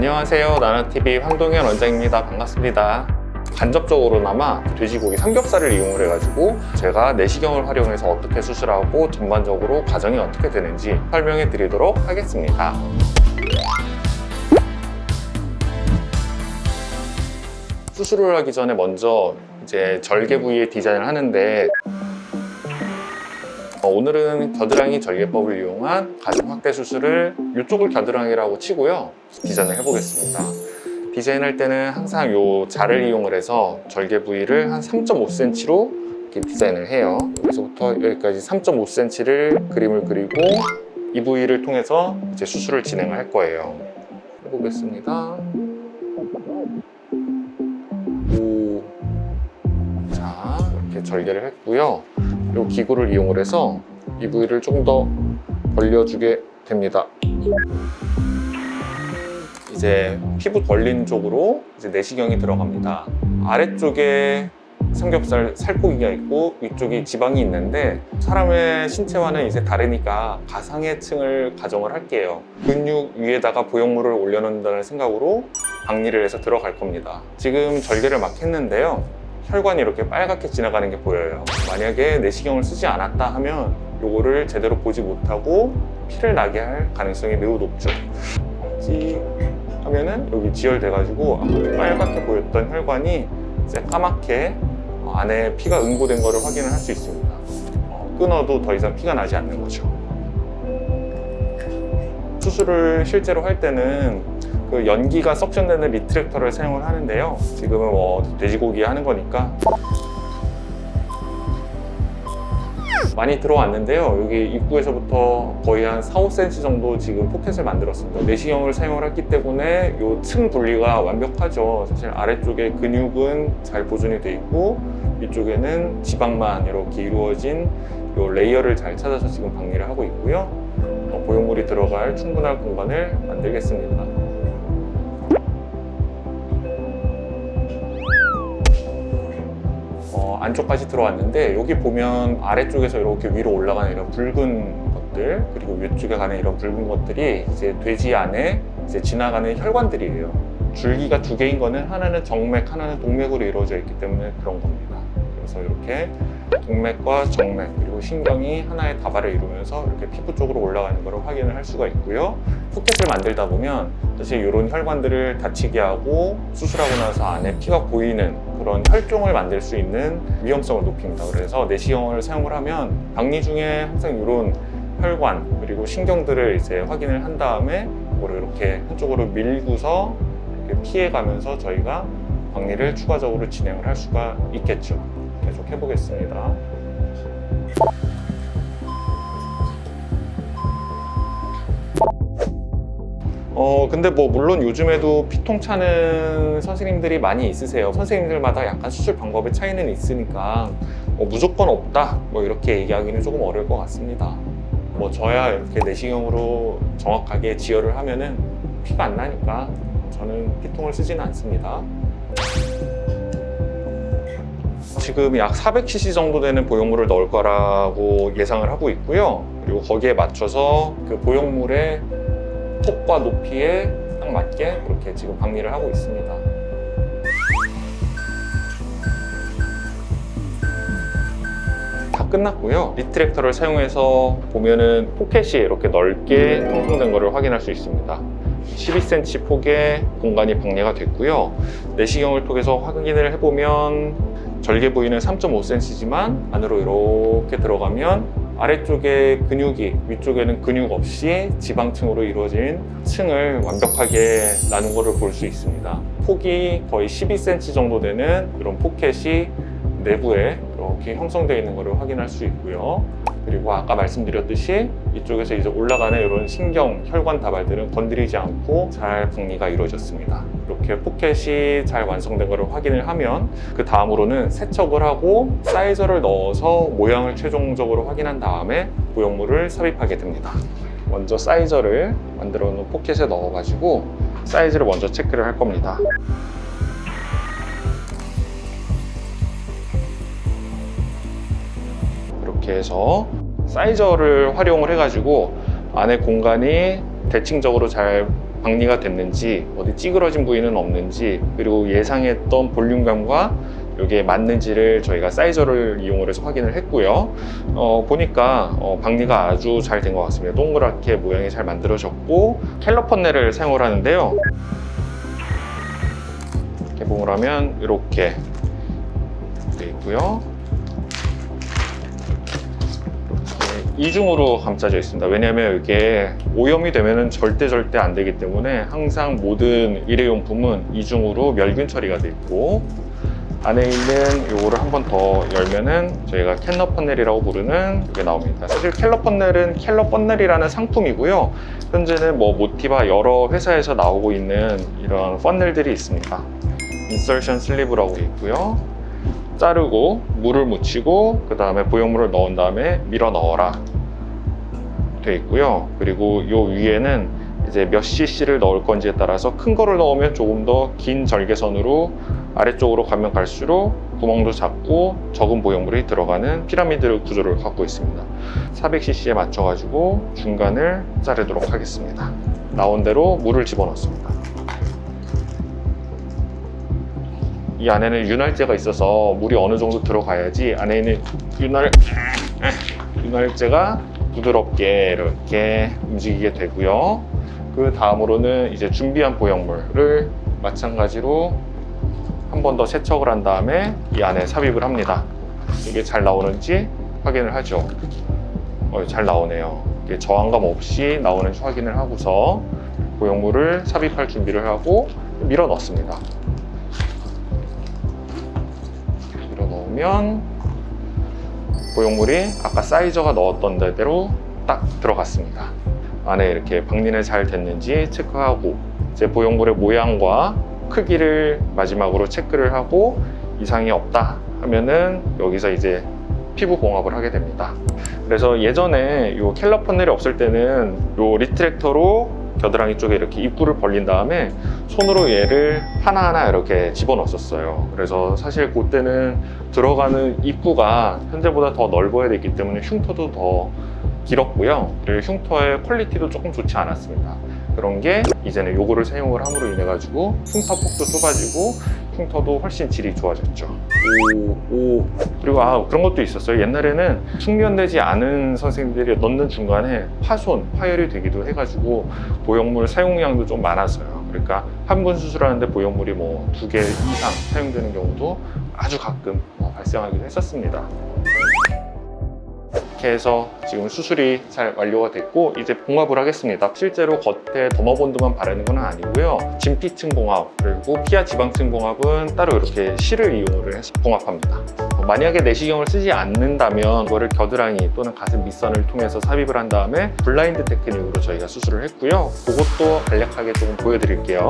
안녕하세요. 나나TV 황동현 원장입니다. 반갑습니다. 간접적으로나마 돼지고기 삼겹살을 이용을 해가지고 제가 내시경을 활용해서 어떻게 수술하고 전반적으로 과정이 어떻게 되는지 설명해 드리도록 하겠습니다. 수술을 하기 전에 먼저 이제 절개 부위의 디자인을 하는데 어, 오늘은 겨드랑이 절개법을 이용한 가슴 확대 수술을 이쪽을 겨드랑이라고 치고요. 디자인을 해보겠습니다. 디자인할 때는 항상 이 자를 이용을 해서 절개 부위를 한 3.5cm로 이렇게 디자인을 해요. 여기서부터 여기까지 3.5cm를 그림을 그리고 이 부위를 통해서 이제 수술을 진행을 할 거예요. 해보겠습니다. 오. 자 이렇게 절개를 했고요 이 기구를 이용을 해서 이 부위를 조금 더 벌려주게 됩니다. 이제 피부 벌린 쪽으로 이제 내시경이 들어갑니다. 아래쪽에 삼겹살 살코기가 있고 위쪽에 지방이 있는데 사람의 신체와는 이제 다르니까 가상의 층을 가정을 할게요. 근육 위에다가 보형물을 올려놓는다는 생각으로 박리를 해서 들어갈 겁니다. 지금 절개를 막 했는데요. 혈관이 이렇게 빨갛게 지나가는 게 보여요. 만약에 내시경을 쓰지 않았다 하면 요거를 제대로 보지 못하고 피를 나게 할 가능성이 매우 높죠. 찌 하면은 여기 지혈돼 가지고 아까 빨갛게 보였던 혈관이 이제 까맣게 안에 피가 응고된 거를 확인을 할 수 있습니다. 어, 끊어도 더 이상 피가 나지 않는 거죠. 수술을 실제로 할 때는 그 연기가 석션되는 리트랙터를 사용을 하는데요. 지금은 뭐 돼지고기 하는 거니까 많이 들어왔는데요. 여기 입구에서부터 거의 한 4, 5cm 정도 지금 포켓을 만들었습니다. 내시경을 사용을 했기 때문에 이 층 분리가 완벽하죠. 사실 아래쪽에 근육은 잘 보존이 돼 있고 위쪽에는 지방만 이렇게 이루어진 이 레이어를 잘 찾아서 지금 박리를 하고 있고요. 어, 보형물이 들어갈 충분한 공간을 만들겠습니다. 어, 안쪽까지 들어왔는데 여기 보면 아래쪽에서 이렇게 위로 올라가는 이런 붉은 것들 그리고 위쪽에 가는 이런 붉은 것들이 이제 돼지 안에 이제 지나가는 혈관들이에요. 줄기가 두 개인 거는 하나는 정맥, 하나는 동맥으로 이루어져 있기 때문에 그런 겁니다. 그래서 이렇게 동맥과 정맥 그리고 신경이 하나의 다발을 이루면서 이렇게 피부 쪽으로 올라가는 것을 확인을 할 수가 있고요. 포켓을 만들다 보면 사실 이런 혈관들을 다치게 하고 수술하고 나서 안에 피가 보이는 그런 혈종을 만들 수 있는 위험성을 높입니다. 그래서 내시경을 사용을 하면 박리 중에 항상 이런 혈관 그리고 신경들을 이제 확인을 한 다음에 그거를 이렇게 한쪽으로 밀고서 피해가면서 저희가 박리를 추가적으로 진행을 할 수가 있겠죠. 계속 해보겠습니다. 어 근데 뭐 물론 요즘에도 피통 차는 선생님들이 많이 있으세요. 선생님들마다 약간 수술 방법의 차이는 있으니까 뭐 무조건 없다 뭐 이렇게 얘기하기는 조금 어려울 것 같습니다. 뭐 저야 이렇게 내시경으로 정확하게 지혈을 하면은 피가 안 나니까 저는 피통을 쓰지는 않습니다. 지금 약 400cc 정도 되는 보형물을 넣을 거라고 예상을 하고 있고요. 그리고 거기에 맞춰서 그 보형물의 폭과 높이에 딱 맞게 그렇게 지금 박리를 하고 있습니다. 다 끝났고요. 리트랙터를 사용해서 보면은 포켓이 이렇게 넓게 형성된 것을 확인할 수 있습니다. 12cm 폭의 공간이 박리가 됐고요. 내시경을 통해서 확인을 해보면 절개 부위는 3.5cm지만 안으로 이렇게 들어가면 아래쪽에 근육이 위쪽에는 근육 없이 지방층으로 이루어진 층을 완벽하게 나눈 것을 볼 수 있습니다. 폭이 거의 12cm 정도 되는 이런 포켓이 내부에 이렇게 형성되어 있는 것을 확인할 수 있고요. 그리고 아까 말씀드렸듯이 이쪽에서 이제 올라가는 이런 신경, 혈관 다발들은 건드리지 않고 잘 박리가 이루어졌습니다. 이렇게 포켓이 잘 완성된 것을 확인을 하면 그 다음으로는 세척을 하고 사이저를 넣어서 모양을 최종적으로 확인한 다음에 보형물을 삽입하게 됩니다. 먼저 사이저를 만들어 놓은 포켓에 넣어가지고 사이즈를 먼저 체크를 할 겁니다. 이렇게 해서 사이저를 활용을 해가지고 안에 공간이 대칭적으로 잘 박리가 됐는지 어디 찌그러진 부위는 없는지 그리고 예상했던 볼륨감과 여기에 맞는지를 저희가 사이저를 이용을 해서 확인을 했고요. 어, 보니까 어, 박리가 아주 잘 된 것 같습니다. 동그랗게 모양이 잘 만들어졌고 캘러 펀넬을 사용을 하는데요. 개봉을 하면 이렇게 되어 있고요. 이중으로 감싸져 있습니다. 왜냐하면 이게 오염이 되면 절대 절대 안 되기 때문에 항상 모든 일회용품은 이중으로 멸균 처리가 돼 있고 안에 있는 요거를 한 번 더 열면은 저희가 캘러 펀넬이라고 부르는 이게 나옵니다. 사실 캘러 펀넬은 캘러 펀넬이라는 상품이고요. 현재는 뭐 모티바 여러 회사에서 나오고 있는 이런 펀넬들이 있습니다. 인설션 슬리브라고 돼 있고요. 자르고 물을 묻히고 그 다음에 보형물을 넣은 다음에 밀어 넣어라 돼 있고요. 그리고 요 위에는 이제 몇 cc를 넣을 건지에 따라서 큰 거를 넣으면 조금 더 긴 절개선으로 아래쪽으로 가면 갈수록 구멍도 작고 적은 보형물이 들어가는 피라미드 구조를 갖고 있습니다. 400cc에 맞춰 가지고 중간을 자르도록 하겠습니다. 나온 대로 물을 집어넣습니다. 이 안에는 윤활제가 있어서 물이 어느 정도 들어가야지 안에 있는 윤활 윤활제가 부드럽게 이렇게 움직이게 되고요. 그 다음으로는 이제 준비한 보형물을 마찬가지로 한 번 더 세척을 한 다음에 이 안에 삽입을 합니다. 이게 잘 나오는지 확인을 하죠. 어, 잘 나오네요. 저항감 없이 나오는지 확인을 하고서 보형물을 삽입할 준비를 하고 밀어 넣습니다. 밀어 넣으면 보형물이 아까 사이저가 넣었던 데대로 딱 들어갔습니다. 안에 이렇게 박리는 잘 됐는지 체크하고 이제 보형물의 모양과 크기를 마지막으로 체크를 하고 이상이 없다 하면은 여기서 이제 피부 봉합을 하게 됩니다. 그래서 예전에 요 캘러 펀넬이 없을 때는 요 리트랙터로 겨드랑이 쪽에 이렇게 입구를 벌린 다음에 손으로 얘를 하나하나 이렇게 집어넣었어요. 그래서 사실 그때는 들어가는 입구가 현재보다 더 넓어야 됐기 때문에 흉터도 더 길었고요. 그리고 흉터의 퀄리티도 조금 좋지 않았습니다. 그런 게 이제는 요거를 사용을 함으로 인해 가지고 흉터 폭도 좁아지고 흉터도 훨씬 질이 좋아졌죠. 오, 오. 그리고 아 그런 것도 있었어요. 옛날에는 숙련되지 않은 선생님들이 넣는 중간에 파손, 파열이 되기도 해가지고 보형물 사용량도 좀 많았어요. 그러니까 한 번 수술하는데 보형물이 뭐 두 개 이상 사용되는 경우도 아주 가끔 어, 발생하기도 했었습니다. 이렇게 해서 지금 수술이 잘 완료가 됐고 이제 봉합을 하겠습니다. 실제로 겉에 더머본드만 바르는 건 아니고요. 진피층 봉합 그리고 피하 지방층 봉합은 따로 이렇게 실을 이용을 해서 봉합합니다. 어, 만약에 내시경을 쓰지 않는다면 그거를 겨드랑이 또는 가슴 밑선을 통해서 삽입을 한 다음에 블라인드 테크닉으로 저희가 수술을 했고요. 그것도 간략하게 조금 보여드릴게요.